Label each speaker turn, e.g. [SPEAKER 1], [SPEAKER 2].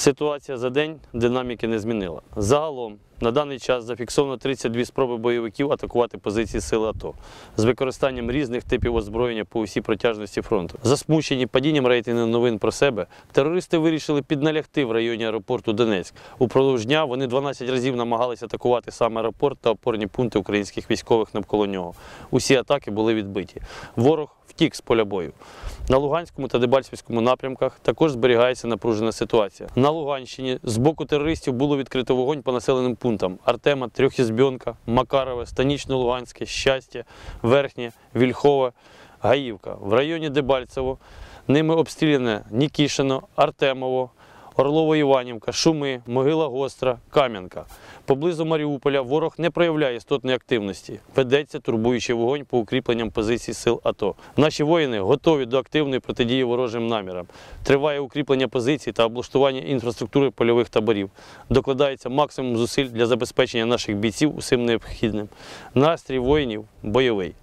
[SPEAKER 1] Ситуація за день динаміки не змінила. Загалом на даний час зафіксовано 32 спроби бойовиків атакувати позиції сил АТО з використанням різних типів озброєння по усій протяжності фронту. Засмучені падінням рейтингу новин про себе, терористи вирішили підналягти в районі аеропорту Донецьк. Упродовж дня вони 12 разів намагалися атакувати саме аеропорт та опорні пункти українських військових навколо нього. Усі атаки були відбиті. Ворог втік з поля бою. На Луганському та Дебальцевському напрямках також зберігається напружена ситуація. На Луганщині з боку терористів було відкрито вогонь по населеним пунктам Артема, Трьохізбьонка, Макарове, Станічно-Луганське, Щастя, Верхнє, Вільхове, Гаївка. В районі Дебальцево ними обстріляне Нікішино, Артемово, Орлово-Іванівка, Шуми, Могила Гостра, Кам'янка. Поблизу Маріуполя ворог не проявляє істотної активності. Ведеться турбуючий вогонь по укріпленням позицій сил АТО. Наші воїни готові до активної протидії ворожим намірам. Триває укріплення позицій та облаштування інфраструктури польових таборів. Докладається максимум зусиль для забезпечення наших бійців усім необхідним. Настрій воїнів бойовий.